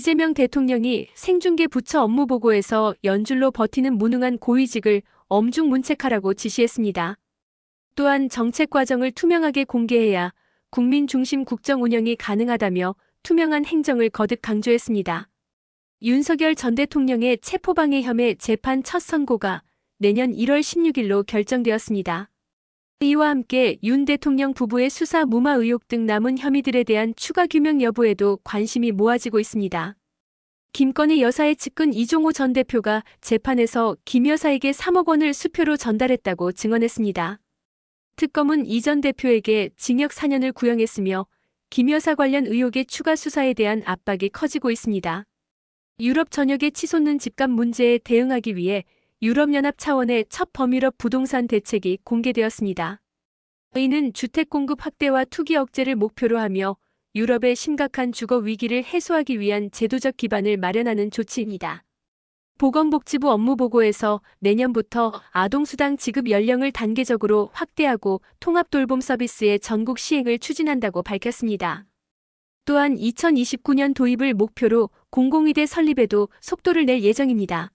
이재명 대통령이 생중계 부처 업무 보고에서 연줄로 버티는 무능한 고위직을 엄중 문책하라고 지시했습니다. 또한 정책 과정을 투명하게 공개해야 국민 중심 국정 운영이 가능하다며 투명한 행정을 거듭 강조했습니다. 윤석열 전 대통령의 체포방해 혐의 재판 첫 선고가 내년 1월 16일로 결정되었습니다. 이와 함께 윤 대통령 부부의 수사 무마 의혹 등 남은 혐의들에 대한 추가 규명 여부에도 관심이 모아지고 있습니다. 김건희 여사의 측근 이종호 전 대표가 재판에서 김 여사에게 3억 원을 수표로 전달했다고 증언했습니다. 특검은 이 전 대표에게 징역 4년을 구형했으며 김 여사 관련 의혹의 추가 수사에 대한 압박이 커지고 있습니다. 유럽 전역의 치솟는 집값 문제에 대응하기 위해 유럽연합 차원의 첫 범유럽 부동산 대책이 공개되었습니다. 이는 주택 공급 확대와 투기 억제를 목표로 하며 유럽의 심각한 주거 위기를 해소하기 위한 제도적 기반을 마련하는 조치입니다. 보건복지부 업무보고에서 내년부터 아동수당 지급 연령을 단계적으로 확대하고 통합돌봄 서비스의 전국 시행을 추진한다고 밝혔습니다. 또한 2029년 도입을 목표로 공공의대 설립에도 속도를 낼 예정입니다.